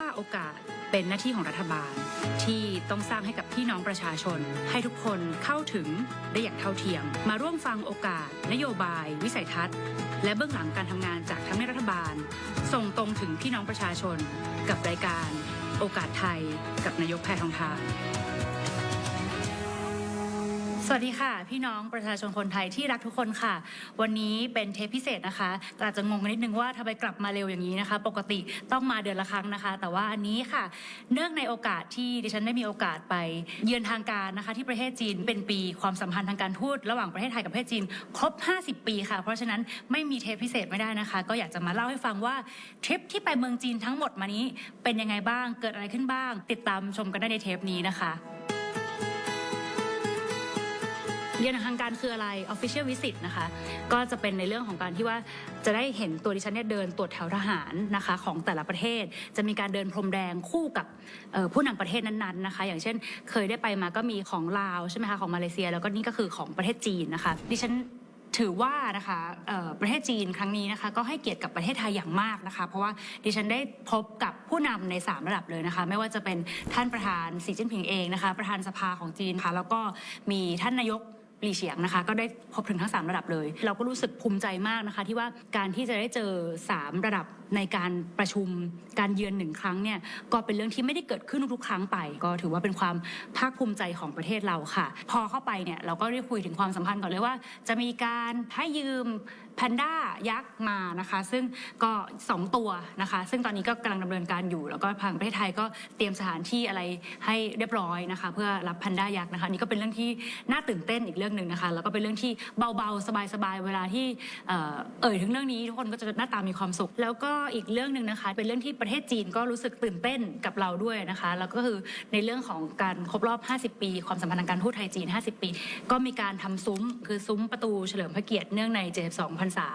ว่าโอกาสเป็นหน้าที่ของรัฐบาล ที่ต้องสร้างให้กับพี่น้องประชาชน ให้ทุกคนเข้าถึงได้อย่างเท่าเทียม มาร่วมฟังโอกาส นโยบาย วิสัยทัศน์ และเบื้องหลังการทำงานจากทั้งในรัฐบาล ส่งตรงถึงพี่น้องประชาชน กับรายการ โอกาสไทย กับนายกแพทองทาน สวัสดีค่ะ พี่น้องประชาชนคนไทยที่รักทุกคนค่ะ วันนี้เป็นเทปพิเศษนะคะอาจจะงงกันนิดนึงว่าทำไมกลับมาเร็วอย่างนี้นะคะ ปกติต้องมาเดือนละครั้งนะคะ แต่ว่าอันนี้ค่ะ เนื่องในโอกาสที่ดิฉันได้มีโอกาสไป เยือนทางการนะคะ ที่ประเทศจีนเป็นปีความสัมพันธ์ทางการทูตระหว่างประเทศไทยกับประเทศจีนครบ 50 ปีค่ะ เพราะฉะนั้นไม่มีเทปพิเศษไม่ได้นะคะ ก็อยากจะมาเล่าให้ฟังว่าทริปที่ไปเมืองจีนทั้งหมดมานี้เป็นยังไงบ้างเกิดอะไรขึ้นบ้าง ติดตามชมกันได้ในเทปนี้นะคะ เยือนทางการคืออะไร Official Visit นะคะ ก็จะเป็นในเรื่องของการที่ว่าจะได้เห็นตัวดิฉันเนี่ยเดินตรวจแถวทหารนะคะของแต่ละประเทศ จะมีการเดินพรมแดงคู่กับผู้นำประเทศนั้นๆนะคะ อย่างเช่นเคยได้ไปมาก็มีของลาวใช่ไหมคะของมาเลเซีย แล้วก็นี่ก็คือของประเทศจีนนะคะดิฉันถือว่านะคะประเทศจีนครั้งนี้นะคะก็ให้เกียรติกับประเทศไทยอย่างมากนะคะ เพราะว่าดิฉันได้พบกับผู้นำใน 3 ระดับเลยนะคะ ไม่ว่าจะเป็นท่านประธานสีจิ้นผิงเองนะคะ ประธานสภาของจีนค่ะแล้วก็มีท่านนายก หลีเฉียงนะคะ ก็ได้พบถึงทั้ง 3 ระดับเลย เราก็รู้สึกภูมิใจมากนะคะ ที่ว่าการที่จะได้เจอ 3 ระดับในการประชุมการเยือนหนึ่งครั้งเนี่ยก็เป็นเรื่องที่ไม่ได้เกิดขึ้นทุกครั้งไป ก็ถือว่าเป็นความภาคภูมิใจของประเทศเราค่ะ พอเข้าไปเนี่ยเราก็ได้คุยถึงความสัมพันธ์ก่อนเลยว่า จะมีการให้ยืมแพนด้ายักษ์มานะคะ ซึ่งก็ 2 ตัวนะคะ ซึ่งตอนนี้ก็กำลังดำเนินการอยู่ แล้วก็ทางประเทศไทยก็เตรียมสถานที่อะไรให้เรียบร้อยนะคะ เพื่อรับแพนด้ายักษ์นะคะนี่ก็เป็นเรื่องที่น่าตื่นเต้นอีกเรื่องหนึ่งนะคะ แล้วก็เป็นเรื่องที่เบาๆสบายๆเวลาที่เอ่ยถึงเรื่องนี้ทุกคนก็จะหน้าตามีความสุข แล้วก็็อีกเรื่องหนึ่งนะคะ เป็นเรื่องที่ประเทศจีนก็รู้สึกตื่นเต้นกับเราด้วยนะคะ แล้วก็คือในเรื่องของการครบรอบ 50 ปี ความสัมพันธ์ทางการทูตไทยจีน 50 ปี ก็มีการทำซุ้มคือซุ้มประตูเฉลิมพระเกียรติเนื่องใน 72พรรษา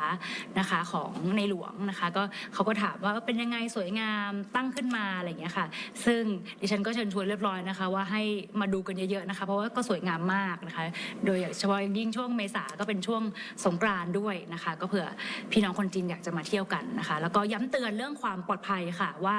นะคะของในหลวงนะคะก็เขาก็ถามว่าเป็นยังไงสวยงามตั้งขึ้นมาอะไรอย่างเงี้ยค่ะ ซึ่งดิฉันก็เชิญชวนเรียบร้อยนะคะ ว่าให้มาดูกันเยอะๆนะคะ เพราะว่าก็สวยงามมากนะคะ โดยเฉพาะยิ่งช่วงเมษาก็เป็นช่วงสงกรานต์ด้วยนะคะ ก็เผื่อพี่น้องคนจีนอยากจะมาเที่ยวกันนะคะ แล้วก็ย้ำเตือนเรื่องความปลอดภัยค่ะว่า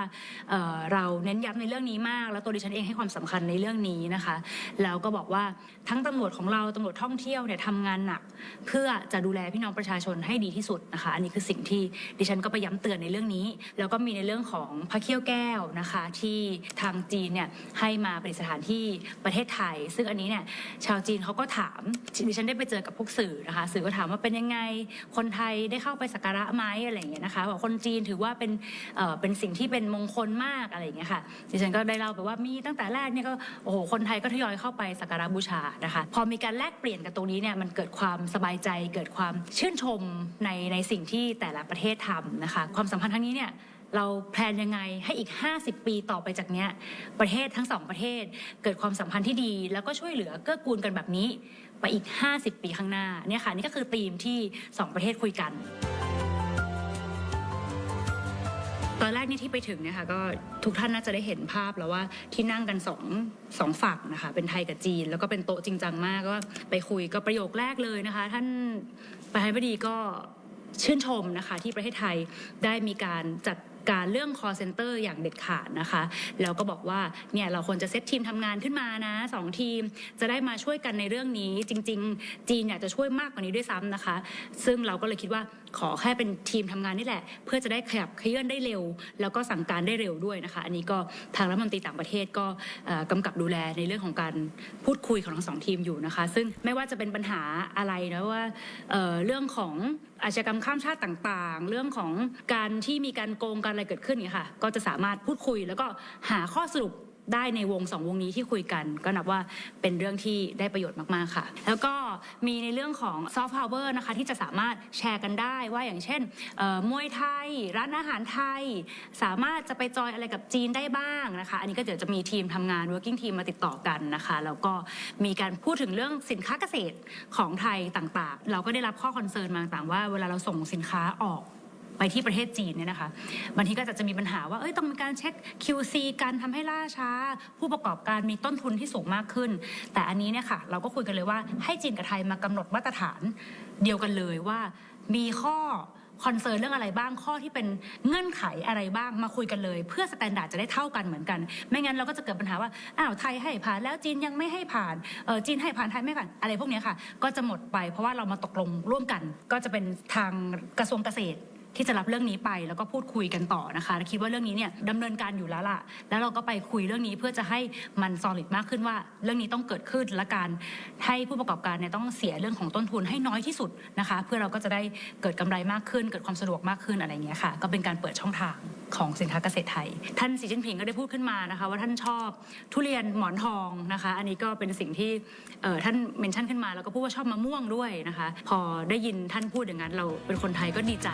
เเราเน้นย้ำในเรื่องนี้มาก แล้วตัวดิฉันเองให้ความสำคัญในเรื่องนี้นะคะ แล้วก็บอกว่าทั้งตำรวจของเราตำรวจท่องเที่ยวเนี่ยทำงานหนัก เพื่อจะดูแลพี่น้องประชาชนให้ดีที่สุดนะคะ อันนี้คือสิ่งที่ดิฉันก็ไปย้ำเตือนในเรื่องนี้ แล้วก็มีในเรื่องของพระเขี้ยวแก้วนะคะ ที่ทางจีนเนี่ยให้มาเป็นสถานที่ประเทศไทย ซึ่งอันนี้เนี่ยชาวจีนเขาก็ถามดิฉันได้ไปเจอกับพวกสื่อนะคะ สื่อก็ถามว่าเป็นยังไงคนไทยได้เข้าไปสักการะไหมอะไรอย่างเงี้ยนะคะบอกคนจีนถือว่าเป็นเอ่อเป็นสิ่งที่เป็นมงคลมากอะไรอย่างเงี้ยค่ะดิฉันก็ได้เล่าไปว่ามีตั้งแต่แรกเนี่ยก็โอ้โหคนไทยก็ทยอยเข้าไปสักการะบูชานะคะ พอมีการแลกเปลี่ยนกันตรงนี้เนี่ยมันเกิดความสบายใจ เกิดความชื่นชมในในสิ่งที่แต่ละประเทศทำนะคะ ความสัมพันธ์ครั้งนี้เนี่ยเราแพลนยังไงให้อีก 50 ปีต่อไปจากเนี้ยประเทศทั้งสองประเทศ เกิดความสัมพันธ์ที่ดี แล้วก็ช่วยเหลือเกื้อกูลกันแบบนี้ ไปอีก 50 ปีข้างหน้าเนี่ยค่ะนี่ก็คือธีมที่สองประเทศคุยกัน ตอนแรกนี่ที่ไปถึงเนี่ยค่ะก็ทุกท่านน่าจะได้เห็นภาพแล้วว่าที่นั่งกันสองสองฝั่งนะคะ เป็นไทยกับจีน แล้วก็เป็นโต๊ะจริงจังมากก็ไปคุยก็ประโยคแรกเลยนะคะ ท่านประธานาธิบดีก็ชื่นชมนะคะที่ประเทศไทยได้มีการจัดการเรื่อง call center อย่างเด็ดขาดนะคะ แล้วก็บอกว่าเนี่ยเราควรจะเซตทีมทำงานขึ้นมานะสองทีมจะได้มาช่วยกันในเรื่องนี้จริง ๆ จีนอยากจะช่วยมากกว่านี้ด้วยซ้ำนะคะ ซึ่งเราก็เลยคิดว่า ขอแค่เป็นทีมทำงานนี่แหละ เพื่อจะได้ขยับเคลื่อนได้เร็ว แล้วก็สั่งการได้เร็วด้วยนะคะ อันนี้ก็ทางรัฐมนตรีต่างประเทศก็เอ่อกำกับดูแลในเรื่องของการพูดคุยของทั้งสองทีมอยู่นะคะ ซึ่งไม่ว่าจะเป็นปัญหาอะไรนะว่าเเรื่องของอาชญากรรมข้ามชาติต่างๆ เรื่องของการที่มีการโกงการอะไรเกิดขึ้นเนี่ยค่ะ ก็จะสามารถพูดคุยแล้วก็หาข้อสรุป ได้ในวงสองวงนี้ที่คุยกัน ก็นับว่าเป็นเรื่องที่ได้ประโยชน์มาก ๆ ค่ะ แล้วก็มีในเรื่องของซอฟต์พาวเวอร์นะคะที่จะสามารถแชร์กันได้ว่าอย่างเช่นมวยไทย ร้านอาหารไทย สามารถจะไปจอยอะไรกับจีนได้บ้างนะคะ อันนี้ก็เดี๋ยวจะมีทีมทำงาน working team มาติดต่อกันนะคะ แล้วก็มีการพูดถึงเรื่องสินค้าเกษตรของไทยต่างๆ เราก็ได้รับข้อคอนเซิร์นมาต่างๆว่าเวลาเราส่งสินค้าออก ไปที่ประเทศจีนเนี่ยนะคะบางทีก็จะจะมีปัญหาว่าเอ้ยต้องมีการเช็ค QC การทำให้ล่าช้า ผู้ประกอบการมีต้นทุนที่สูงมากขึ้น แต่อันนี้เนี่ยค่ะเราก็คุยกันเลยว่าให้จีนกับไทยมากำหนดมาตรฐานเดียวกันเลยว่ามีข้อคอนเซิร์นเรื่องอะไรบ้างข้อที่เป็นเงื่อนไขอะไรบ้างมาคุยกันเลย เพื่อสแตนดาร์ดจะได้เท่ากันเหมือนกัน ไม่งั้นเราก็จะเกิดปัญหาว่าอ้าวไทยให้ผ่านแล้วจีนยังไม่ให้ผ่านเออจีนให้ผ่านไทยไม่ผ่านอะไรพวกนี้ค่ะ ก็จะหมดไปเพราะว่าเรามาตกลงร่วมกัน ก็จะเป็นทางกระทรวงเกษตร ที่จะรับเรื่องนี้ไปแล้วก็พูดคุยกันต่อนะคะคิดว่าเรื่องนี้เนี่ยดำเนินการอยู่แล้วล่ะ แล้วเราก็ไปคุยเรื่องนี้เพื่อจะให้มันซอลิดมากขึ้นว่า เรื่องนี้ต้องเกิดขึ้นและการให้ผู้ประกอบการเนี่ยต้องเสียเรื่องของต้นทุนให้น้อยที่สุดนะคะ เพื่อเราก็จะได้เกิดกำไรมากขึ้น เกิดความสะดวกมากขึ้นอะไรอย่างเงี้ยค่ะ ก็เป็นการเปิดช่องทาง ของสินค้าเกษตรไทย ท่านสีจิ้นผิงก็ได้พูดขึ้นมานะคะ ว่าท่านชอบทุเรียนหมอนทองนะคะ อันนี้ก็เป็นสิ่งที่เอ่อท่านเมนชั่นขึ้นมา แล้วก็พูดว่าชอบมะม่วงด้วยนะคะ พอได้ยินท่านพูดอย่างนั้นเราเป็นคนไทยก็ดีใจ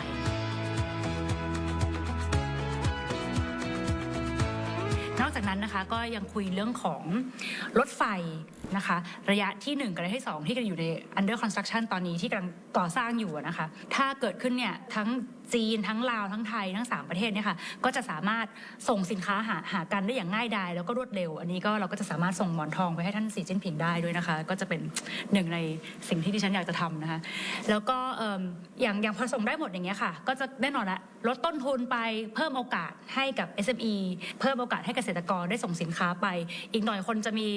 นอกจากนั้นนะคะก็ยังคุยเรื่องของรถไฟนะคะ ระยะที่ 1 กับระยะที่ 2 ที่กำลังอยู่ใน under construction ตอนนี้ที่กำลังก่อสร้างอยู่นะคะ ถ้าเกิดขึ้นเนี่ยทั้ง จีนทั้งลาวทั้งไทยทั้ง 3 ประเทศเนี่ยค่ะก็จะสามารถส่งสินค้าหาหากันได้อย่างง่ายดายแล้วก็รวดเร็ว อันนี้ก็เราก็จะสามารถส่งหมอนทองไปให้ท่านสีจิ้นผิงได้ด้วยนะคะ ก็จะเป็นหนึ่งในสิ่งที่ดิฉันอยากจะทำนะคะแล้วก็อย่างอย่างพอส่งได้หมดอย่างเงี้ยค่ะ ก็จะแน่นอนละลดต้นทุนไปเพิ่มโอกาสให้กับ SME เพิ่มโอกาสให้เกษตรกรได้ส่งสินค้าไป อีกหน่อยคนจะมี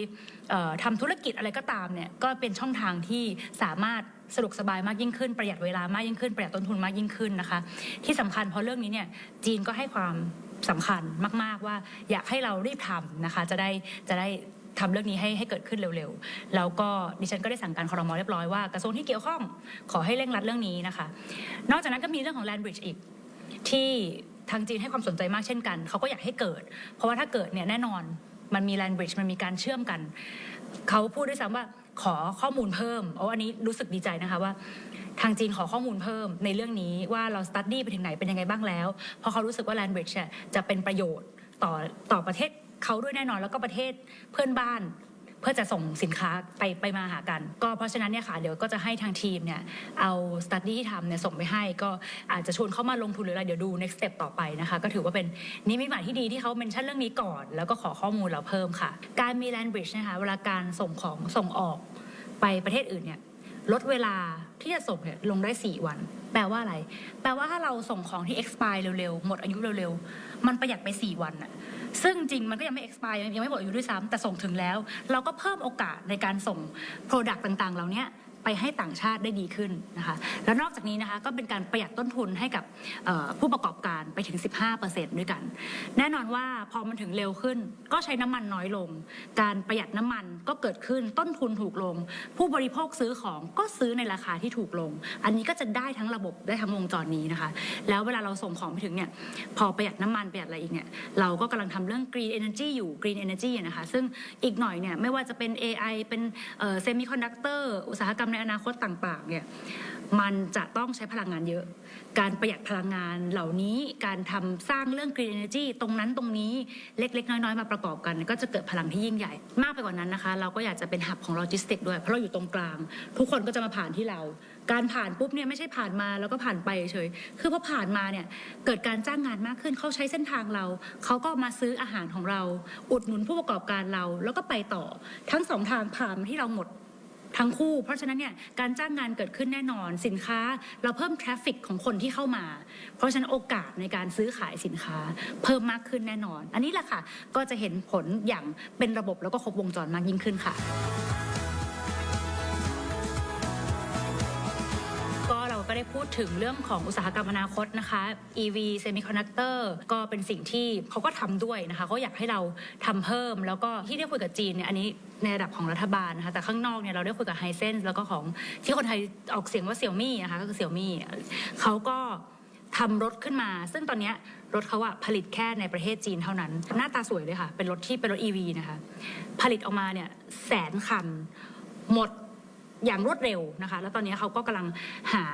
เอ่อทำธุรกิจอะไรก็ตามเนี่ยก็เป็นช่องทางที่สามารถ สะดวกสบายมากยิ่งขึ้นประหยัดเวลามากยิ่งขึ้น ประหยัดต้นทุนมากยิ่งขึ้นนะคะ ที่สำคัญเพราะเรื่องนี้เนี่ยจีนก็ให้ความสำคัญมาก ๆ ว่าอยากให้เรารีบทำนะคะ จะได้จะได้ทำเรื่องนี้ให้ให้เกิดขึ้นเร็วๆ แล้วก็ดิฉันก็ได้สั่งการคอรมอเรียบร้อยว่ากระทรวงที่เกี่ยวข้องขอให้เร่งรัดเรื่องนี้นะคะ นอกจากนั้นก็มีเรื่องของ land bridge อีกที่ทางจีนให้ความสนใจมากเช่นกันเขาก็อยากให้เกิด เพราะว่าถ้าเกิดเนี่ยแน่นอนมันมี land bridge มันมีการเชื่อมกันเขาพูดด้วยซ้ำว่า ขอข้อมูลเพิ่มโอ้อันนี้รู้สึกดีใจนะคะว่า ทางจีนขอข้อมูลเพิ่มในเรื่องนี้ว่าเราสตัดดี้ไปถึงไหนเป็นยังไงบ้างแล้ว เพราะเขารู้สึกว่า land bridge เนี่ยจะเป็นประโยชน์ต่อต่อประเทศเขาด้วยแน่นอนแล้วก็ประเทศเพื่อนบ้าน พื่อจะส่งสินค้าไปไปมาหากัน ก็เพราะฉะนั้นเนี่ยค่ะเดี๋ยวก็จะให้ทางทีมเนี่ยเอาสตัดดี้ที่ทำเนี่ยส่งไปให้ ก็อาจจะชวนเข้ามาลงทุนหรืออะไรเดี๋ยวดู next step ต่อไปนะคะก็ถือว่าเป็นนิมิตหมายที่ดีที่เขาเมนชั่นเรื่องนี้ก่อน แล้วก็ขอข้อมูลเราเพิ่มค่ะ การมี land bridge นะคะเวลาการส่งของส่งออกไปประเทศอื่นเนี่ยลดเวลาที่จะส่งเนี่ยลงได้ 4 วัน แปลว่าอะไร แปลว่าถ้าเราส่งของที่ expire เร็วๆ หมดอายุเร็วๆ มันประหยัดไป 4 วันอะ ซึ่งจริงมันก็ยังไม่ expire ยังไม่หมดอายุด้วยซ้ำแต่ส่งถึงแล้ว เราก็เพิ่มโอกาสในการส่ง product ต่างๆ เหล่านี้ ไปให้ต่างชาติได้ดีขึ้นนะคะแล้วนอกจากนี้นะคะก็เป็นการประหยัดต้นทุนให้กับผู้ประกอบการไปถึง 15%ด้วยกัน แน่นอนว่าพอมันถึงเร็วขึ้น ก็ใช้น้ำมันน้อยลง การประหยัดน้ำมันก็เกิดขึ้นต้นทุนถูกลง ผู้บริโภคซื้อของก็ซื้อในราคาที่ถูกลง อันนี้ก็จะได้ทั้งระบบได้ทั้งวงจรนี้นะคะ แล้วเวลาเราส่งของไปถึงเนี่ยพอประหยัดน้ำมันประหยัดอะไรอีกเนี่ยเราก็กำลังทำเรื่อง green energy อยู่ green energy นะคะซึ่งอีกหน่อยเนี่ยไม่ว่าจะเป็น AI เป็นเซมิคอนดักเตอร์อุตสาหกรรมในอนาคตต่างๆเนี่ยมันจะต้องใช้พลังงานเยอะ การประหยัดพลังงานเหล่านี้การทำสร้างเรื่อง green energy ตรงนั้นตรงนี้เล็ก ๆ น้อย ๆ มาประกอบกัน ก็จะเกิดพลังที่ยิ่งใหญ่ มากไปกว่านั้นนะคะ เราก็อยากจะเป็นหับของโลจิสติกด้วย เพราะเราอยู่ตรงกลาง ทุกคนก็จะมาผ่านที่เรา การผ่านปุ๊บเนี่ยไม่ใช่ผ่านมาแล้วก็ผ่านไปเฉยคือพอผ่านมาเนี่ยเกิดการจ้างงานมากขึ้นเขาใช้เส้นทางเราเขาก็มาซื้ออาหารของเรา อุดหนุนผู้ประกอบการเราแล้วก็ไปต่อ ทั้งสองทางผ่านที่เราหมด ทั้งคู่ เพราะฉะนั้นเนี่ยการจ้างงานเกิดขึ้นแน่นอนสินค้า เราเพิ่มทราฟฟิกของคนที่เข้ามา เพราะฉะนั้นโอกาสในการซื้อขายสินค้า เพิ่มมากขึ้นแน่นอน อันนี้แหละค่ะก็จะเห็นผลอย่างเป็นระบบแล้วก็ครบวงจรมากยิ่งขึ้นค่ะ ถึงเรื่องของอุตสาหกรรมอนาคตนะคะ EV Semiconductor ก็เป็นสิ่งที่เขาก็ทำด้วยนะคะเขาอยากให้เราทำเพิ่ม แล้วก็ที่ได้คุยกับจีนเนี่ยอันนี้ในระดับของรัฐบาลนะคะแต่ข้างนอกเนี่ยเราได้คุยกับไฮเซนแล้วก็ของที่คนไทยออกเสียงว่าเสี่ยวมี่นะคะก็คือเสี่ยวมี่เขาก็ทำรถขึ้นมา ซึ่งตอนนี้รถเขาอะผลิตแค่ในประเทศจีนเท่านั้น หน้าตาสวยเลยค่ะ เป็นรถที่เป็นรถ EV นะคะ ผลิตออกมาเนี่ยแสนคัน หมดอย่างรวดเร็วนะคะ แล้วตอนนี้เขาก็กำลังหา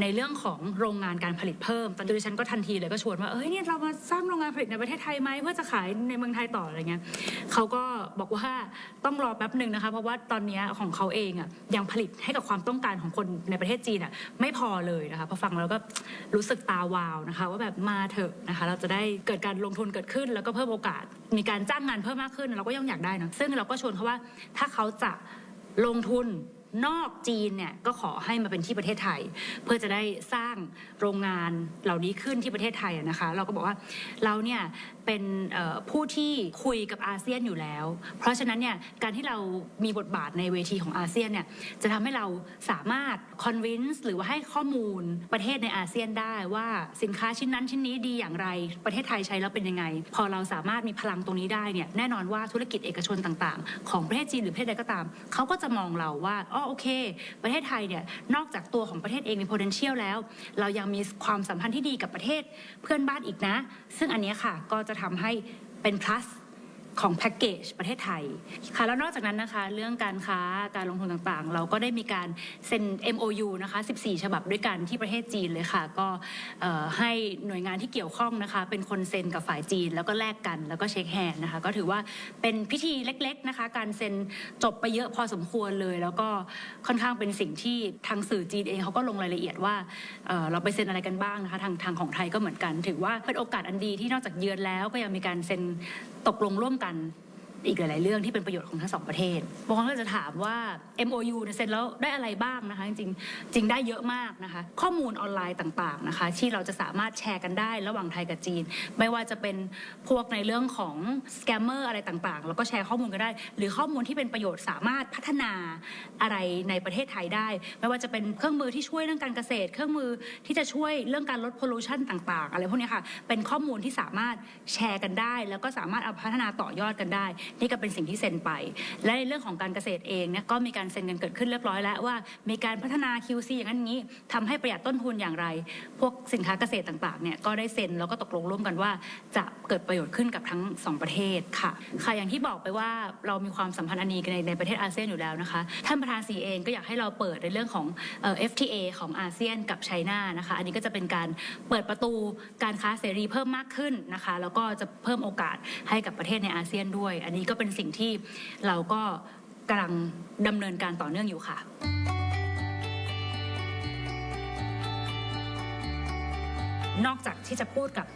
ในเรื่องของโรงงานการผลิตเพิ่มตอนนี้ดิฉันก็ทันทีเลยก็ชวนว่าเอ้ยเนี่ยเรามาสร้างโรงงานผลิตในประเทศไทยไหมเพื่อจะขายในเมืองไทยต่ออะไรเงี้ยเขาก็บอกว่าต้องรอแป๊บหนึ่งนะคะ เพราะว่าตอนนี้ของเขาเองอะยังผลิตให้กับความต้องการของคนในประเทศจีนอะไม่พอเลยนะคะพอฟังแล้วก็รู้สึกตาวาวนะคะ ว่าแบบมาเถอะนะคะ เราจะได้เกิดการลงทุนเกิดขึ้น แล้วก็เพิ่มโอกาสมีการจ้างงานเพิ่มมากขึ้น เราก็ยังอยากได้นะซึ่งเราก็ชวนเขาว่าถ้าเขาจะลงทุน นอกจีนเนี่ยก็ขอให้มาเป็นที่ประเทศไทย เพื่อจะได้สร้างโรงงานเหล่านี้ขึ้นที่ประเทศไทยนะคะ เราก็บอกว่าเราเนี่ยเป็นผู้ที่คุยกับอาเซียนอยู่แล้ว เพราะฉะนั้นเนี่ยการที่เรามีบทบาทในเวทีของอาเซียนเนี่ยจะทำให้เราสามารถ convince หรือว่าให้ข้อมูลประเทศในอาเซียนได้ว่าสินค้าชิ้นนั้นชิ้นนี้ดีอย่างไร ประเทศไทยใช้แล้วเป็นยังไง พอเราสามารถมีพลังตรงนี้ได้เนี่ยแน่นอนว่าธุรกิจเอกชนต่าง ๆ ของประเทศจีนหรือประเทศใดก็ตามเขาก็จะมองเราว่าอ๋อโอเค ประเทศไทยเนี่ยนอกจากตัวของประเทศเองมี potential แล้ว เรายังมีความสัมพันธ์ที่ดีกับประเทศเพื่อนบ้านอีกนะ ซึ่งอันนี้ค่ะก็จะทำให้เป็น plus ของแพ็กเกจประเทศไทยค่ะแล้วนอกจากนั้นนะคะ เรื่องการค้าการลงทุนต่างๆ เราก็ได้มีการเซ็น MOU นะคะ 14 ฉบับด้วยกันที่ประเทศจีนเลยค่ะ ก็ให้หน่วยงานที่เกี่ยวข้องนะคะ เป็นคนเซ็นกับฝ่ายจีน แล้วก็แลกกันแล้วก็เช็คแฮนด์นะคะ ก็ถือว่าเป็นพิธีเล็กๆนะคะ การเซ็นจบไปเยอะพอสมควรเลย แล้วก็ค่อนข้างเป็นสิ่งที่ทางสื่อจีนเองเขาก็ลงรายละเอียดว่าเเราไปเซ็นอะไรกันบ้างนะคะทางทางของไทยก็เหมือนกัน ถือว่าเป็นโอกาสอันดีที่นอกจากเยือนแล้วก็ยังมีการเซ็น ตกลงร่วมกัน อีกหลาย ๆ เรื่องที่เป็นประโยชน์ของทั้งสองประเทศบางคนก็จะถามว่า MOU เนี่ยเซ็นแล้วได้อะไรบ้างนะคะ จริงจริงได้เยอะมากนะคะ ข้อมูลออนไลน์ต่าง ๆ นะคะ ที่เราจะสามารถแชร์กันได้ระหว่างไทยกับจีน ไม่ว่าจะเป็นพวกในเรื่องของสแกมเมอร์อะไรต่าง ๆ แล้วก็แชร์ข้อมูลกันได้ หรือข้อมูลที่เป็นประโยชน์สามารถพัฒนาอะไรในประเทศไทยได้ ไม่ว่าจะเป็นเครื่องมือที่ช่วยเรื่องการเกษตร เครื่องมือที่จะช่วยเรื่องการลดพลูชันต่าง ๆ อะไรพวกนี้ค่ะ เป็นข้อมูลที่สามารถแชร์กันได้ แล้วก็สามารถเอาพัฒนาต่อยอดกันได้นี่ก็เป็นสิ่งที่เซ็นไป และในเรื่องของการเกษตรเองเนี่ยก็มีการเซ็นกันเกิดขึ้นเรียบร้อยแล้วว่า มีการพัฒนา QC อย่างนั้นอย่างนี้ทำให้ประหยัดต้นทุนอย่างไร พวกสินค้าเกษตรต่างๆเนี่ยก็ได้เซ็นแล้วก็ตกลงร่วมกันว่า จะเกิดประโยชน์ขึ้นกับทั้งสองประเทศค่ะค่ะอย่างที่บอกไปว่าเรามีความสัมพันธ์อันดีกันในในประเทศอาเซียนอยู่แล้วนะคะท่านประธานสีเองก็อยากให้เราเปิดในเรื่องของเอ่อ FTA ของอาเซียนกับไชน่านะคะอันนี้ก็จะเป็นการเปิดประตูการค้าเสรีเพิ่มมากขึ้นนะคะแล้วก็จะเพิ่มโอกาสให้กับประเทศในอาเซียนด้วยอันนี้ี้ก็เป็นสิ่งที่เราก็กำลังดำเนินการต่อเนื่องอยู่ค่ะนอกจากที่จะพูดกับ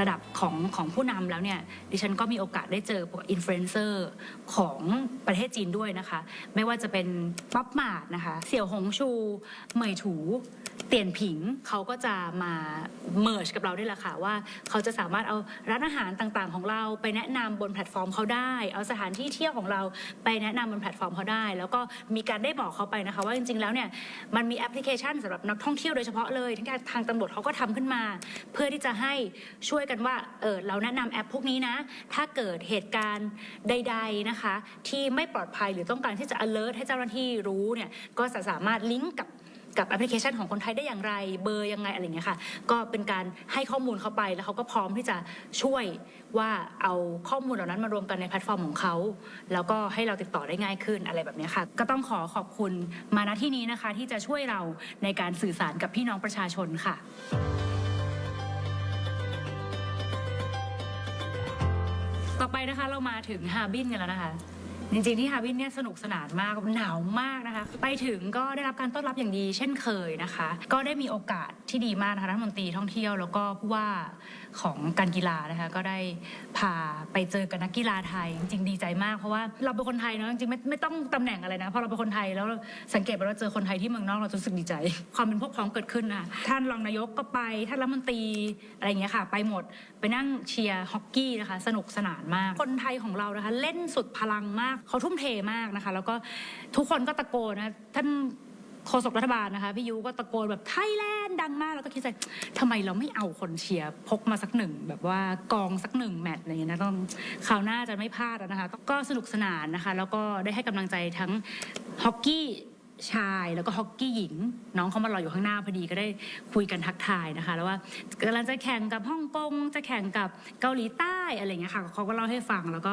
ระดับของของผู้นำแล้วเนี่ยดิฉันก็มีโอกาสได้เจอพวกอินฟลูเอนเซอร์ของประเทศจีนด้วยนะคะ ไม่ว่าจะเป็นป๊อปมาดนะคะ เสี่ยวหงชู เหมยถู เตียนผิงเขาก็จะมาเมิร์ชกับเราได้ละค่ะว่าเขาจะสามารถเอาร้านอาหารต่างๆ ของเราไปแนะนำบนแพลตฟอร์มเขาได้ เอาสถานที่เที่ยวของเราไปแนะนำบนแพลตฟอร์มเขาได้ แล้วก็มีการได้บอกเขาไปนะคะ ว่าจริงๆแล้วเนี่ยมันมีแอปพลิเคชันสำหรับนักท่องเที่ยวโดยเฉพาะเลยที่ทางตำรวจเขาก็ทำขึ้นมา เพื่อที่จะให้ช่วยกันว่าเออเราแนะนำแอปพวกนี้นะ ถ้าเกิดเหตุการณ์ใด ๆนะคะ ที่ไม่ปลอดภัยหรือต้องการที่จะ alert ให้เจ้าหน้าที่รู้เนี่ยก็จะสามารถลิงก์กับ กับแอปพลิเคชันของคนไทยได้อย่างไร เบอร์ยังไงอะไรเงี้ยค่ะ ก็เป็นการให้ข้อมูลเขาไปแล้วเขาก็พร้อมที่จะช่วยว่าเอาข้อมูลเหล่านั้นมารวมกันในแพลตฟอร์มของเขา แล้วก็ให้เราติดต่อได้ง่ายขึ้นอะไรแบบนี้ค่ะ ก็ต้องขอขอบคุณมาณที่นี้นะคะ ที่จะช่วยเราในการสื่อสารกับพี่น้องประชาชนค่ะต่อไปนะคะเรามาถึงฮาร์บินกันแล้วนะคะ จริงๆที่ฮาวินเนี่ยสนุกสนานมากหนาวมากนะคะ ไปถึงก็ได้รับการต้อนรับอย่างดีเช่นเคยนะคะ ก็ได้มีโอกาสที่ดีมากนะคะรัฐมนตรีท่องเที่ยวแล้วก็ผู้ว่าของการกีฬานะคะ ก็ได้พาไปเจอกับนักกีฬาไทย จริงๆดีใจมากเพราะว่าเราเป็นคนไทยเนาะจริงๆไม่ไม่ต้องตำแหน่งอะไรนะพอเราเป็นคนไทยแล้วเราสังเกตว่าเราเจอคนไทยที่เมืองนอกเราจะรู้สึกดีใจ ความเป็นพวกพ้องเกิดขึ้นนะท่านรองนายกก็ไปท่านรัฐมนตรีอะไรอย่างเงี้ยค่ะ ไปหมดไปนั่งเชียร์ฮอกกี้นะคะ สนุกสนานมาก คนไทยของเรานะคะ เล่นสุดพลังมากเขาทุ่มเทมากนะคะ แล้วก็ทุกคนก็ตะโกนนะท่านโฆษกรัฐบาลนะคะพี่ยูก็ตะโกนแบบไทยแลน ด์ดังมากแล้วก็คิดใจทำไมเราไม่เอาคนเชียร์พกมาสักหนึ่งแบบว่ากองสักหนึ่งแมตช์อะไรอย่างเงี้ยนะต้องคราวหน้าจะไม่พลาดแล้วนะคะ ก็สนุกสนานนะคะ แล้วก็ได้ให้กำลังใจทั้งฮอกกี้ชายแล้วก็ฮอกกี้หญิง น้องเขามารออยู่ข้างหน้าพอดีก็ได้คุยกันทักทายนะคะ แล้วว่ากำลังจะแข่งกับฮ่องกงจะแข่งกับเกาหลีใต้อะไรอย่างเงี้ยค่ะเขาก็เล่าให้ฟังแล้วก็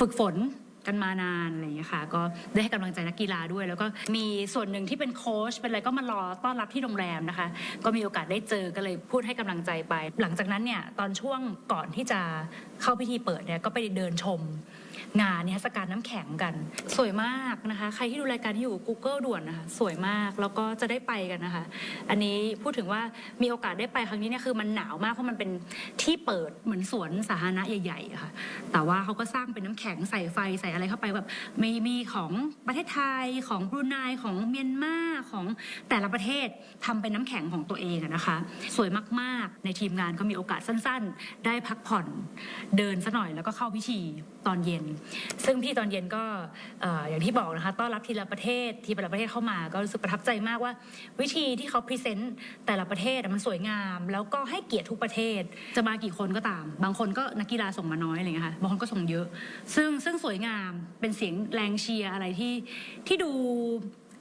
ฝึกฝน กันมานานอะไรอย่างเงี้ยค่ะ ก็ได้ให้กำลังใจนักกีฬาด้วย แล้วก็มีส่วนหนึ่งที่เป็นโค้ชเป็นอะไรก็มารอต้อนรับที่โรงแรมนะคะ ก็มีโอกาสได้เจอก็เลยพูดให้กำลังใจไป หลังจากนั้นเนี่ยตอนช่วงก่อนที่จะเข้าพิธีเปิดเนี่ยก็ไปเดินชม งานนิทรรศการน้ำแข็งกัน สวยมากนะคะ ใครที่ดูรายการที่อยู่ Google ด่วนนะคะสวยมากแล้วก็จะได้ไปกันนะคะ อันนี้พูดถึงว่ามีโอกาสได้ไปครั้งนี้เนี่ยคือมันหนาวมากเพราะมันเป็นที่เปิดเหมือนสวนสาธารณะใหญ่ๆค่ะ แต่ว่าเขาก็สร้างเป็นน้ำแข็งใส่ไฟใส่อะไรเข้าไปแบบมีมีของประเทศไทยของบรูไนของเมียนมาของแต่ละประเทศทำเป็นน้ำแข็งของตัวเองนะคะ สวยมากๆ ในทีมงานก็มีโอกาสสั้น ๆ ได้พักผ่อนเดินซะหน่อยแล้วก็เข้าพิธีตอนเย็นซึ่งพี่ตอนเย็นก็ออย่างที่บอกนะคะต้อนรับทีละประเทศทีละประเทศเข้ามาก็รู้สึกประทับใจมากว่า วิธีที่เขาพรีเซนต์แต่ละประเทศมันสวยงาม แล้วก็ให้เกียรติทุกประเทศจะมากี่คนก็ตาม บางคนก็นักกีฬาส่งมาน้อยอะไรเงี้ยค่ะบางคนก็ส่งเยอะ ซึ่งซึ่งสวยงามเป็นเสียงแรงเชียร์อะไรที่ที่ดู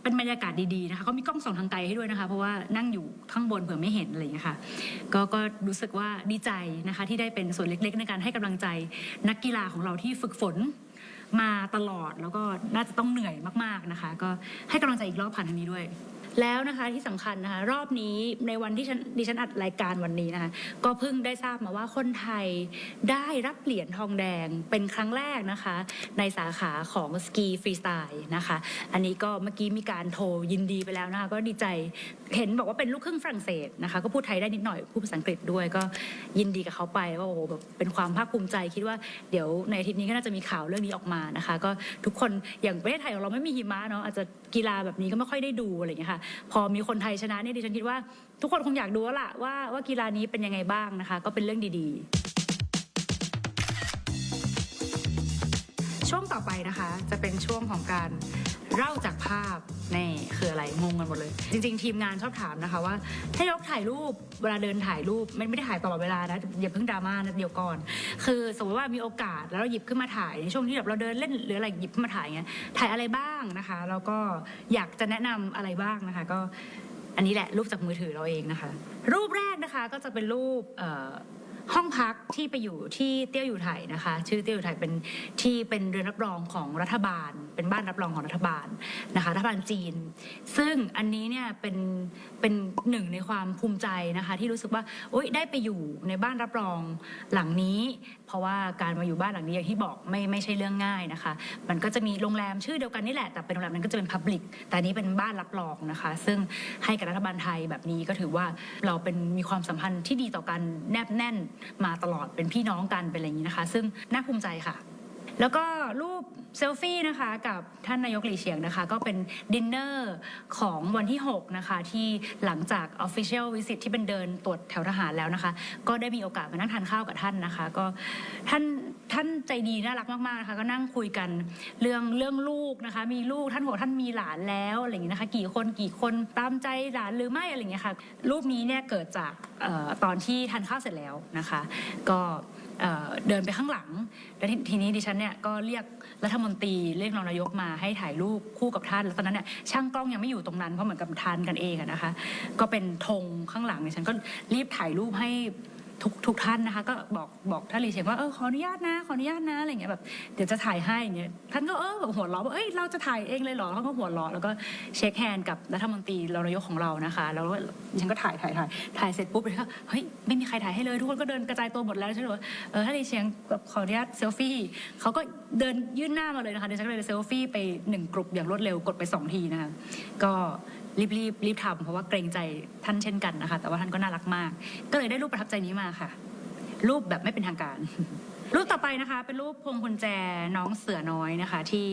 เป็นบรรยากาศดีๆนะคะเขามีกล้องส่องทางไกลให้ด้วยนะคะ เพราะว่านั่งอยู่ข้างบนเผื่อไม่เห็นอะไรอย่างนี้ค่ะก็ก็รู้สึกว่าดีใจนะคะที่ได้เป็นส่วนเล็กๆ ในการให้กำลังใจนักกีฬาของเราที่ฝึกฝนมาตลอดแล้วก็น่าจะต้องเหนื่อยมากๆนะคะ ก็ให้กำลังใจอีกรอบผ่านทางนี้ด้วย แล้วนะคะที่สำคัญนะคะรอบนี้ในวันที่ดิฉันอัดรายการวันนี้นะคะก็เพิ่งได้ทราบมาว่าคนไทยได้รับเหรียญทองแดงเป็นครั้งแรกนะคะ ในสาขาของสกีฟรีสไตล์นะคะ อันนี้ก็เมื่อกี้มีการโทรยินดีไปแล้วนะคะก็ดีใจเห็นบอกว่าเป็นลูกครึ่งฝรั่งเศสนะคะ ก็พูดไทยได้นิดหน่อยพูดภาษาอังกฤษด้วยก็ยินดีกับเขาไปว่าโอ้โหแบบเป็นความภาคภูมิใจคิดว่าเดี๋ยวในอาทิตย์นี้ก็น่าจะมีข่าวเรื่องนี้ออกมานะคะ ก็ทุกคนอย่างประเทศไทยของเราไม่มีหิมะเนาะอาจจะกีฬาแบบนี้ก็ไม่ค่อยได้ดูอะไรอย่างเงี้ยค่ะพอมีคนไทยชนะเนี่ยดิฉันคิดว่า ทุกคนคงอยากดูแล้วล่ะว่าว่ากีฬานี้เป็นยังไงบ้างนะคะ ก็เป็นเรื่องดีๆ ช่วงต่อไปนะคะ จะเป็นช่วงของการเล่าจากภาพ นี่คืออะไรงงกันหมดเลย จริง ๆ ทีมงานชอบถามนะคะว่าถ้ายกถ่ายรูปเวลาเดินถ่ายรูปไม่ไม่ได้ถ่ายตลอดเวลานะอย่าเพิ่งดราม่านะเดี๋ยวก่อน คือสมมติว่ามีโอกาสแล้วเราหยิบขึ้นมาถ่ายในช่วงที่แบบเราเดินเล่นหรืออะไรหยิบขึ้นมาถ่ายเงี้ยถ่ายอะไรบ้างนะคะแล้วก็อยากจะแนะนำอะไรบ้างนะคะ ก็อันนี้แหละรูปจากมือถือเราเองนะคะ รูปแรกนะคะก็จะเป็นรูปเอ่อ ห้องพักที่ไปอยู่ที่เตี้ยวอยู่ไทยนะคะ ชื่อเตี้ยวอยู่ไทยเป็นที่เป็นเรือนรับรองของรัฐบาล เป็นบ้านรับรองของรัฐบาลนะคะรัฐบาลจีน ซึ่งอันนี้เนี่ยเป็นเป็นหนึ่งในความภูมิใจนะคะ ที่รู้สึกว่าโอ๊ยได้ไปอยู่ในบ้านรับรองหลังนี้ เพราะว่าการมาอยู่บ้านหลังนี้อย่างที่บอกไม่ไม่ใช่เรื่องง่ายนะคะ มันก็จะมีโรงแรมชื่อเดียวกันนี่แหละแต่เป็นโรงแรมนั้นก็จะเป็นพับลิกแต่นนี้เป็นบ้านรับรองนะคะ ซึ่งให้กับรัฐบาลไทยแบบนี้ก็ถือว่าเราเป็นมีความสัมพันธ์ที่ดีต่อกันแนบแน่นมาตลอดเป็นพี่น้องกันเป็นอะไรอย่างนี้นะคะ ซึ่งน่าภูมิใจค่ะ แล้วก็รูปเซลฟี่นะคะกับท่านนายกหลีเฉียงนะคะ ก็เป็นดินเนอร์ของวันที่ 6 นะคะ ที่หลังจาก Official Visit ที่เป็นเดินตรวจแถวทหารแล้วนะคะ ก็ได้มีโอกาสมานั่งทานข้าวกับท่านนะคะ ก็ท่าน ท่านใจดีน่ารักมากๆนะคะก็นั่งคุยกันเรื่องเรื่องลูกนะคะ มีลูกท่านบอกท่านมีหลานแล้วอะไรอย่างนี้นะคะ กี่คนกี่คนตามใจหลานหรือไม่อะไรอย่างเงี้ยค่ะรูปนี้เนี่ยเกิดจากออตอนที่ทานข้าวเสร็จแล้วนะคะ ก็เดินไปข้างหลัง แล้วทีนี้ดิฉันเนี่ยก็เรียกรัฐมนตรีเรียกรองนายกมาให้ถ่ายรูปคู่กับท่าน แล้วตอนนั้นเนี่ยช่างกล้องยังไม่อยู่ตรงนั้นเพราะเหมือนกับทานกันเองนะคะ ก็เป็นธงข้างหลังดิฉันก็รีบถ่ายรูปให้ ทุกทุกท่านนะคะ ก็บอกบอกท่านหลีเฉียงว่าเออขออนุญาตนะขออนุญาตนะอะไรเงี้ยแบบเดี๋ยวจะถ่ายให้อย่างเงี้ยท่านก็เออแบบหัวเราะว่าเอ้ยเราจะถ่ายเองเลยเหรอเขาก็หัวเราะแล้วก็เช็คแฮนด์กับรัฐมนตรีรองนายกของเรานะคะ แล้วฉันก็ถ่ายถ่ายถ่ายถ่ายเสร็จปุ๊บเลยก็เฮ้ยไม่มีใครถ่ายให้เลยทุกคนก็เดินกระจายตัวหมดแล้วฉันเลยว่าเออท่านหลีเฉียงแบบขออนุญาตเซลฟี่เขาก็เดินยื่นหน้ามาเลยนะคะเดิฉันก็เลยเซลฟี่ไปหนึ่งกลุ่มอย่างรวดเร็วกดไปสองทีนะคะก็ รีบรีบรีบทำเพราะว่าเกรงใจท่านเช่นกันนะคะ แต่ว่าท่านก็น่ารักมาก ก็เลยได้รูปประทับใจนี้มาค่ะ รูปแบบไม่เป็นทางการ รูปต่อไปนะคะ เป็นรูปพวงกุญแจน้องเสือน้อยนะคะ ที่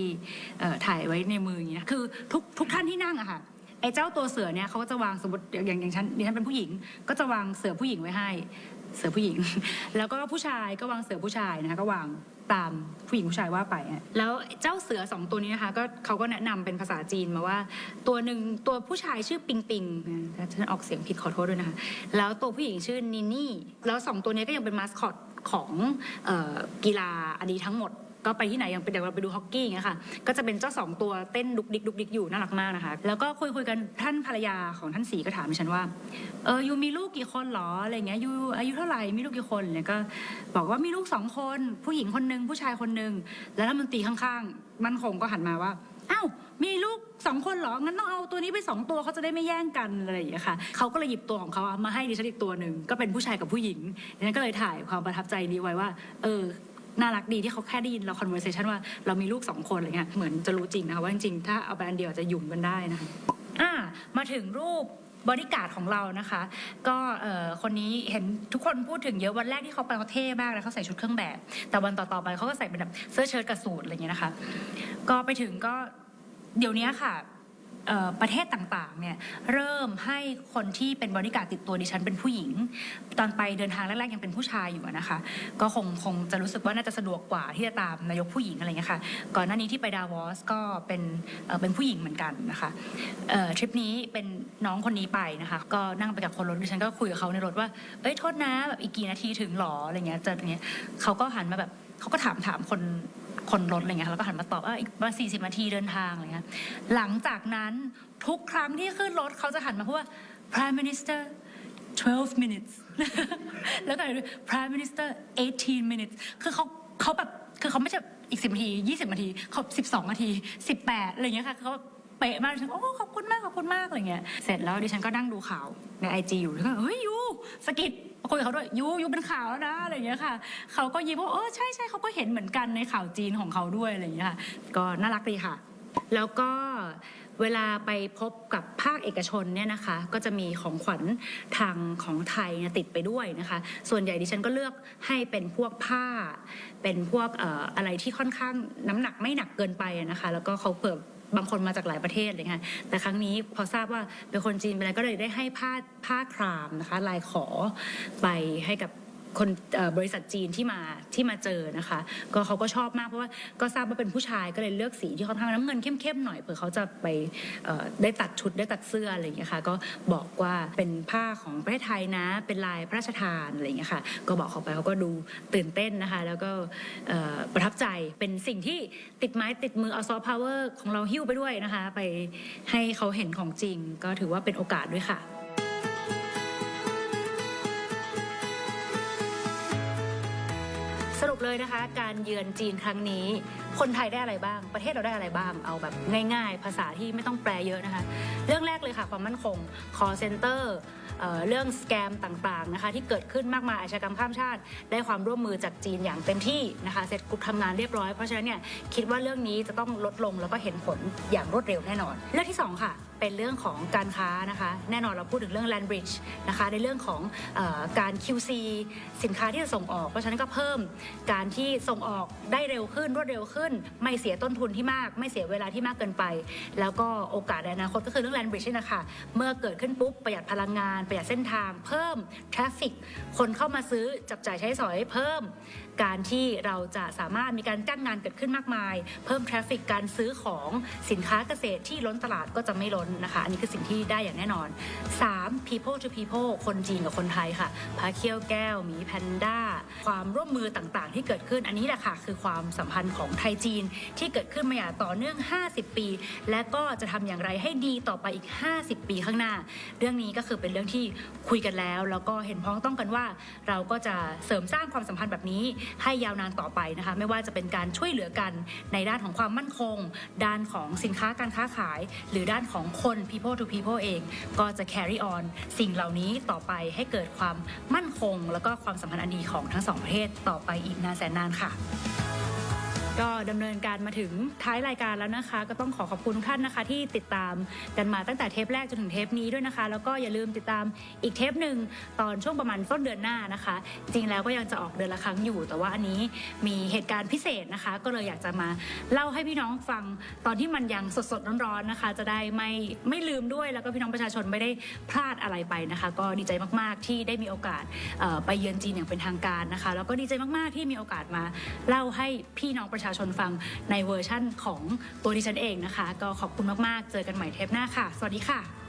ถ่ายไว้ในมืออย่างนี้นะคือทุกทุกท่านที่นั่งอะค่ะไอ้เจ้าตัวเสือเนี่ยเขาก็จะวางสมมติอย่างอย่างฉันดิฉันเป็นผู้หญิง ก็จะวางเสือผู้หญิงไว้ให้ เสือผู้หญิง แล้วก็ผู้ชายก็วางเสือผู้ชายนะคะก็วางตามผู้หญิงผู้ชายว่าไป แล้วเจ้าเสือสองตัวนี้นะคะก็เขาก็แนะนำเป็นภาษาจีนมาว่า ตัวหนึ่งตัวผู้ชายชื่อปิงปิงนะถ้าฉันออกเสียงผิดขอโทษด้วยนะคะ แล้วตัวผู้หญิงชื่อนินี่ แล้วสองตัวนี้ก็ยังเป็นมาสคอตของออกีฬาอันนี้ทั้งหมด ก็ไปที่ไหนอย่างเป็นเดี๋ยวเราไปดูฮอกกี้อย่างเงี้ยค่ะก็จะเป็นเจ้าสองตัวเต้นดุกดิกดุกดิกอยู่น่ารักมากนะคะ แล้วก็คุยคุยกันท่านภรรยาของท่านสีก็ถามฉันว่าเออยูมีลูกกี่คนเหรออะไรเงี้ยยูอายุเท่าไหร่มีลูกกี่คนเนี่ยก็บอกว่ามีลูกสองคน ผู้หญิงคนหนึ่งผู้ชายคนหนึ่งแล้วรัฐมนตรีข้างๆ มันคงก็หันมาว่าอ้าวมีลูกสองคนเหรอ งั้นต้องเอาตัวนี้ไปสองตัวเขาจะได้ไม่แย่งกันอะไรอย่างเงี้ยค่ะเขาก็เลยหยิบตัวของเขาอะมาให้ดิฉันอีกตัวหนึ่งก็เป็นผู้ชายกับผู้หญิงดิฉันก็เลยถ่ายความประทับใจนี้ไว้ว่า เออ น่ารักดีที่เขาแค่ได้ยินเรา conversation ว่าเรามีลูกสองคนอะไรเงี้ยเหมือนจะรู้จริงนะคะว่าจริงๆถ้าเอาไปอันเดียวจะหยุ่มกันได้นะคะอ่ามาถึงรูปบริการดของเรานะคะ ก็คนนี้เห็นทุกคนพูดถึงเยอะวันแรกที่เขาไปเขาเท่มากเลยเขาใส่ชุดเครื่องแบบ แต่วันต่อๆไปเขาก็ใส่เป็นแบบเสื้อเชิ้ตกับสูทอะไรเงี้ยนะคะ ก็ไปถึงก็เดี๋ยวนี้ค่ะ ประเทศต่างๆเนี่ยเริ่มให้คนที่เป็นบริการติดตัวดิฉันเป็นผู้หญิง ตอนไปเดินทางแรกๆยังเป็นผู้ชายอยู่นะคะ ก็คงคงจะรู้สึกว่าน่าจะสะดวกกว่าที่จะตามนายกผู้หญิงอะไรเงี้ยค่ะก่อนหน้านี้ที่ไปดาวอสก็เป็นเป็นผู้หญิงเหมือนกันนะคะทริปนี้เป็นน้องคนนี้ไปนะคะก็นั่งไปกับคนรถดิฉันก็คุยกับเขาในรถว่าเอ้ยโทษนะแบบอีกกี่นาทีถึงหรออะไรเงี้ยจะอย่างเงี้ยเขาก็หันมาแบบ เขาก็ถามถามคนคนรถอะไรเงี้ยแล้วก็หันมาตอบว่าอีกประมาณสี่สิบนาทีเดินทางอะไรเงี้ยหลังจากนั้นทุกครั้งที่ขึ้นรถเขาจะหันมาพูดว่า Prime Minister 12 minutes แล้วก็ Prime Minister 18 minutes คือเขาเขาแบบคือเขาไม่ใช่อีก10นาที20นาทีเขา12นาที18อะไรเงี้ยค่ะเขาเป๊ะมากฉันก็โอ้ขอบคุณมากขอบคุณมากอะไรเงี้ยเสร็จแล้วดิฉันก็นั่งดูข่าวในไอจีอยู่แล้วก็เฮ้ยยู สะกิดคุยกับเขาด้วยยูยูเป็นข่าวแล้วนะอะไรอย่างเงี้ยค่ะเขาก็ยิ้มว่าเออใช่ใช่เขาก็เห็นเหมือนกันในข่าวจีนของเขาด้วยอะไรอย่างเงี้ยค่ะก็น่ารักดีค่ะ แล้วก็เวลาไปพบกับภาคเอกชนเนี่ยนะคะ ก็จะมีของขวัญทางของไทยติดไปด้วยนะคะ ส่วนใหญ่ดิฉันก็เลือกให้เป็นพวกผ้า เป็นพวกอะไรที่ค่อนข้างน้ำหนักไม่หนักเกินไปนะคะ แล้วก็เขาเปิด บางคนมาจากหลายประเทศเลยค่ะแต่ครั้งนี้พอทราบว่าเป็นคนจีนไปแล้วก็เลยได้ให้ผ้าผ้าครามนะคะลายขอไปให้กับ คนบริษัทจีนที่มาที่มาเจอนะคะ ก็เขาก็ชอบมากเพราะว่าก็ทราบว่าเป็นผู้ชายก็เลยเลือกสีที่ค่อนข้างน้ำเงินเข้มๆหน่อยเผื่อเขาจะไปได้ตัดชุดได้ตัดเสื้ออะไรอย่างเงี้ยค่ะก็บอกว่าเป็นผ้าของประเทศไทยนะเป็นลายพระราชทานอะไรอย่างเงี้ยค่ะก็บอกเขาไปเขาก็ดูตื่นเต้นนะคะ แล้วก็ประทับใจเป็นสิ่งที่ติดไม้ติดมือเอาซอฟต์พาวเวอร์ของเราหิ้วไปด้วยนะคะ ไปให้เขาเห็นของจริงก็ถือว่าเป็นโอกาสด้วยค่ะ เลยนะคะ การเยือนจีนครั้งนี้ คนไทยได้อะไรบ้าง ประเทศเราได้อะไรบ้าง เอาแบบง่าย ๆ ภาษาที่ไม่ต้องแปลเยอะนะคะ เรื่องแรกเลยค่ะความมั่นคง call center เเรื่องสแกมต่างๆนะคะที่เกิดขึ้นมากมายอาชญากรรมข้ามชาติ ได้ความร่วมมือจากจีนอย่างเต็มที่นะคะเสร็จกรุ๊ทำงานเรียบร้อยเพราะฉะนั้นเนี่ยคิดว่าเรื่องนี้จะต้องลดลงแล้วก็เห็นผลอย่างรวดเร็วแน่นอน เรื่องที่สองค่ะ เป็นเรื่องของการค้านะคะ แน่นอนเราพูดถึงเรื่อง land bridge นะคะในเรื่องของออการ QC สินค้าที่จะส่งออก เพราะฉะนั้นก็เพิ่มการที่ส่งออกได้เร็วขึ้นรวดเร็วขึ้น ไม่เสียต้นทุนที่มาก ไม่เสียเวลาที่มากเกินไป แล้วก็โอกาสในอนาคตก็คือเรื่อง land bridge นี่นะคะเมื่อเกิดขึ้นปุ๊บประหยัดพลังงาน ประหยัดเส้นทาง เพิ่ม traffic คนเข้ามาซื้อจับจ่ายใช้สอยเพิ่ม การที่เราจะสามารถมีการจ้างงานเกิดขึ้นมากมาย เพิ่มทราฟฟิกการซื้อของสินค้าเกษตรที่ล้นตลาดก็จะไม่ล้นนะคะ อันนี้คือสิ่งที่ได้อย่างแน่นอน 3. people to people คนจีนกับคนไทยค่ะพาเคียวแก้วหมีแพนด้า ความร่วมมือต่างๆ ที่เกิดขึ้น อันนี้แหละค่ะ คือความสัมพันธ์ของไทยจีนที่เกิดขึ้นมาอย่างต่อเนื่อง 50 ปี และก็จะทำอย่างไรให้ดีต่อไปอีก 50 ปีข้างหน้า เรื่องนี้ก็คือเป็นเรื่องที่คุยกันแล้ว แล้วก็เห็นพ้องต้องกันว่า เราก็จะเสริมสร้างความสัมพันธ์แบบนี้ ให้ยาวนานต่อไปนะคะ ไม่ว่าจะเป็นการช่วยเหลือกันในด้านของความมั่นคง ด้านของสินค้าการค้าขาย หรือด้านของคน people to people เอง ก็จะ carry on สิ่งเหล่านี้ต่อไปให้เกิดความมั่นคง แล้วก็ความสัมพันธ์อันดีของทั้งสองประเทศต่อไปอีกนานแสนนานค่ะ ก็ดำเนินการมาถึงท้ายรายการแล้วนะคะ ก็ต้องขอขอบคุณทุกท่านนะคะ ที่ติดตามกันมาตั้งแต่เทปแรกจนถึงเทปนี้ด้วยนะคะ แล้วก็อย่าลืมติดตามอีกเทปหนึ่งตอนช่วงประมาณต้นเดือนหน้านะคะ จริงแล้วก็ยังจะออกเดือนละครั้งอยู่ แต่ว่าอันนี้มีเหตุการณ์พิเศษนะคะ ก็เลยอยากจะมาเล่าให้พี่น้องฟังตอนที่มันยังสดๆร้อนๆนะคะ จะได้ไม่ไม่ลืมด้วยแล้วก็พี่น้องประชาชนไม่ได้พลาดอะไรไปนะคะ ก็ดีใจมากๆที่ได้มีโอกาสไปเยือนจีนอย่างเป็นทางการนะคะ แล้วก็ดีใจมากๆที่มีโอกาสมาเล่าให้พี่น้องประชาชนฟังในเวอร์ชั่นของตัวดิฉันเองนะคะ ก็ขอบคุณมากๆ เจอกันใหม่เทปหน้าค่ะ สวัสดีค่ะ